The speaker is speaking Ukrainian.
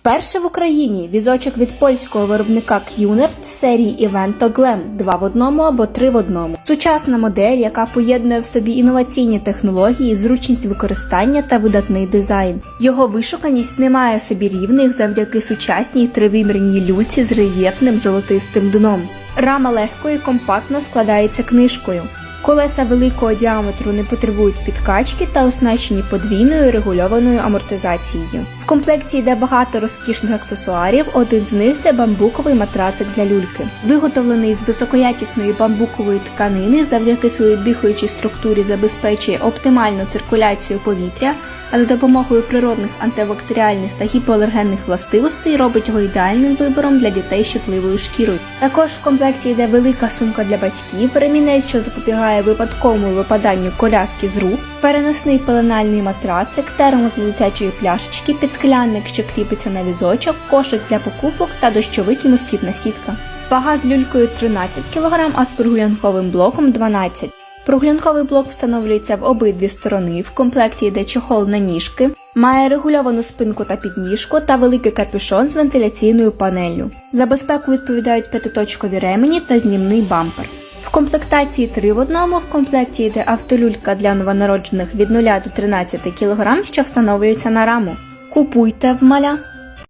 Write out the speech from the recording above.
Вперше в Україні візочок від польського виробника К'юнерт серії Evento Glam 2 в одному або 3 в одному. Сучасна модель, яка поєднує в собі інноваційні технології, зручність використання та видатний дизайн. Його вишуканість не має собі рівних завдяки сучасній тривимірній люльці з рельєфним золотистим дном. Рама легко і компактно складається книжкою. Колеса великого діаметру не потребують підкачки та оснащені подвійною регульованою амортизацією. В комплекті йде багато розкішних аксесуарів. Один з них це бамбуковий матрацик для люльки, виготовлений з високоякісної бамбукової тканини, завдяки своїй дихаючій структурі забезпечує оптимальну циркуляцію повітря, а за допомогою природних антибактеріальних та гіпоалергенних властивостей робить його ідеальним вибором для дітей з чутливою шкірою. Також в комплекті йде велика сумка для батьків, ремінець, що запобігає випадковому випаданню коляски з рук, переносний пеленальний матрацик, термос для дитячої пляшечки, підсклянник, що кріпиться на візочок, кошик для покупок та дощовик і москітна сітка. Вага з люлькою 13 кг, а з прогулянковим блоком 12 Прогулянковий блок встановлюється в обидві сторони. В комплекті йде чохол на ніжки, має регульовану спинку та підніжку та великий капюшон з вентиляційною панеллю. За безпеку відповідають п'ятиточкові ремені та знімний бампер. В комплектації 3 в одному в комплекті йде автолюлька для новонароджених від 0 до 13 кг, що встановлюється на раму. Купуйте в маля!